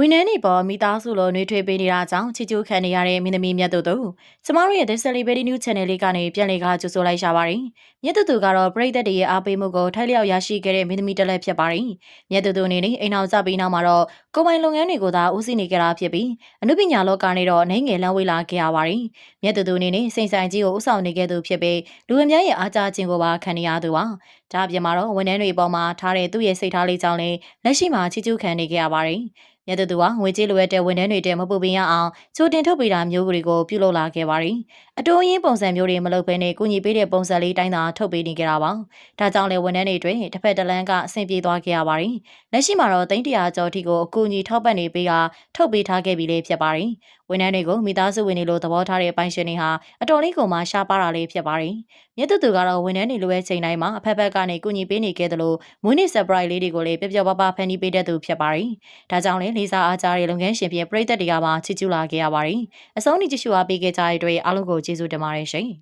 ဝန်ထမ်းတွေပေါ်မိသားစုလိုနှွေးထွေးပေးနေတာကြောင့်ချီကျူးခံနေရတဲ့မင်းသမီးမြတ်သူတို့ကျမတို့ရဲ့ The Celebrity News Channel လေးကနေပြန်လည်ကကြိုဆိုလိုက်ရှာပါတယ်။မြတ်သူတို့ကတော့ပရိသတ်တွေရဲ့အားပေးမှုကိုထိုက်လျောက်ရရှိခဲ့တဲ့မင်းသမီးတစ်လက်ဖြစ်ပါတယ်။မြတ်သူတို့အနေနဲ့အိမ်အောင်ကြပြီးနောက်မှာတော့ကိုယ်ပိုင်လုပ်ငန်းတွေကိုသာဦးစီးနေကြတာဖြစ်ပြီးအမှုပညာလောကနေတော့နိုင်ငယ်လမ်းဝေးလာခဲ့ရပါတယ်။မြတ်သူတို့အနေနဲ့စိန်ဆိုင်ကြီးကိုဥဆောင်နေခဲ့သူဖြစ်ပြီးလူဝင်များရဲ့အားကြားခြင်းကိုပါခံနေရသူပါ။ဒါအပြင်မှာတော့ဝန်ထမ်းတွေပေါ်မှာထားတဲ့သူ့ရဲ့စိတ်ထားလေးကြောင့်လည်းလက်ရှိမှာချီကျူးခံနေကြရပါတယ်။ မြတ်သူကငွေကြေးလိုအပ်တဲ့ဝန်ထမ်းတွေတဲမပူပင်ရအောင်ချိုတင်ထုတ်ပေးတာမျိုးတွေကိုပြုလုပ်လာခဲ့ပါတယ်။အတိုးရင်းပုံစံမျိုးတွေမလုပ်ဘဲနဲ့ကုညီပေးတဲ့ပုံစံလေးတိုင်းသာထုတ်ပေးနေကြတာပါ။ဒါကြောင့်လည်းဝန်ထမ်းတွေတွေတစ်ဖက်တစ်လမ်းကအဆင်ပြေသွားခဲ့ရပါတယ်။လက်ရှိမှာတော့သိန်းတရာကျော်ထိကိုအကူအညီထောက်ပံ့နေပေးကထုတ်ပေးထားခဲ့ပြီလေဖြစ်ပါတယ်။ဝန်ထမ်းတွေကိုမိသားစုဝင်တွေလိုသဘောထားတဲ့ပိုင်ရှင်တွေဟာအတော်လေးကိုမှရှားပါတာလေးဖြစ်ပါတယ်။မြတ်သူသူကတော့ဝန်ထမ်းတွေလိုပဲချိန်တိုင်းမှာအဖက်ဖက်ကနေကုညီပေးနေခဲ့သလိုမွေးနေ့ surprise လေးတွေကိုလည်းပျော်ပျော်ပါးပါးဖန်တီးပေးတတ်သူဖြစ်ပါတယ်။ဒါကြောင့်လည်းလေးစားအားကြတဲ့လုပ်ငန်းရှင်ပြင်ပရိသတ်တွေကပါချစ်ကျူးလာခဲ့ရပါတယ်။အဆုံးထိကြည့်ရှုအားပေးခဲ့ကြတဲ့အတွက်အားလုံးကိုကျေးဇူးတင်ပါတယ်ရှင်။